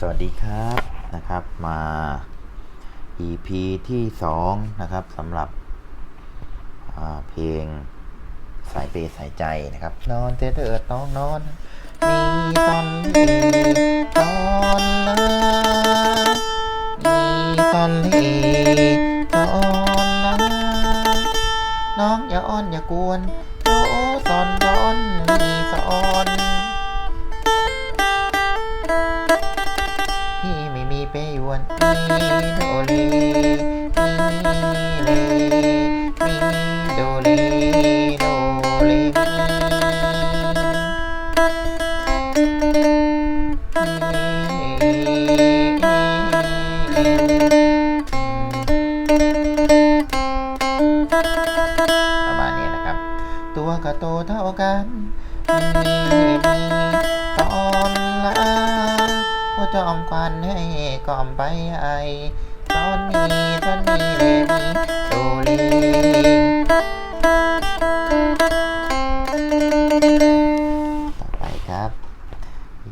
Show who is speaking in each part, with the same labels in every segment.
Speaker 1: สวัสดีครับนะครับมา EP ที่ 2 นะครับสำหรับเพลงสายเปย์สายใจนะครับ นอนเตเถิดน้องนอน มีตอนลีตอนลามีตอนลีตอนลาน้องอย่าอ้อนอย่ากวนโอ้สอนร้อนมีสอน ปยวนมีโดเลมีเลมีโดเลโดเลประมาณนี้นะครับ ตัวกับโตเท่ากันมีมีตอนละ ผู้จอมควันให้กล่อมไปไอตอนนี้ตอนนี้เลมีโดเลต่อไปครับ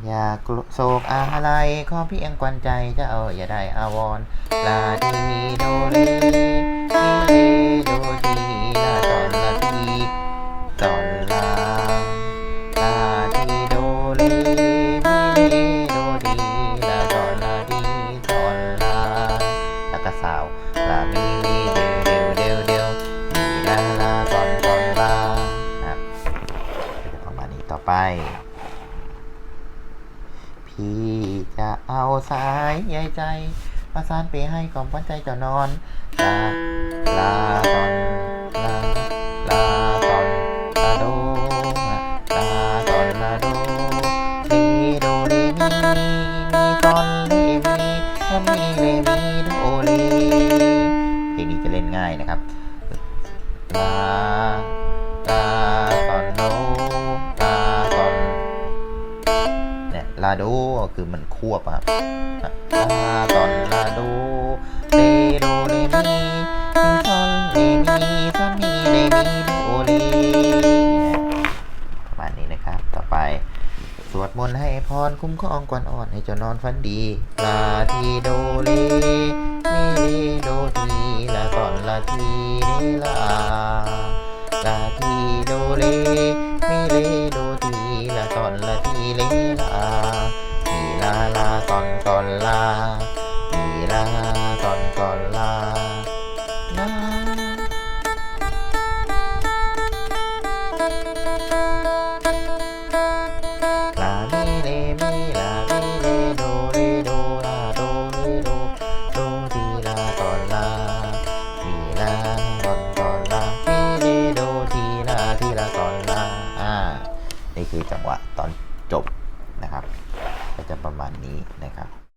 Speaker 1: อย่ากโศกอะไรขอเพียงกวนใจเจ้าอย่าได้อาวรลาดีโดเลมี ลามีมีเดียวเดียวเดียวเดียวมีลาลาตอนตอนลาครับประมาณนี้ต่อไป พี่จะเอาสายใยใจมาสานไปให้กล่อมขวัญใจเจ้านอน ลาลาตอนลาลาตอนลาโดลาตอนลาโดลีโดเรมีมีตอนเลมีถ้ามี เพลงนี้จะเล่นง่ายนะครับลาลาตอนโดลาตอนเนี่ยลาโดคือมันควบครับลาตอนลาโดเลโดเลมีมีซอนเลมีซอนมีเลมีโดเลประมาณนี้นะครับ ต่อไปสวดมนต์ให้พรคุ้มครองกวนอ่อนให้เจ้านอนฝันดีลาทีโดเล ทีเลลาลาที นี่คือจังหวะตอนจบนะครับ ก็จะประมาณนี้นะครับ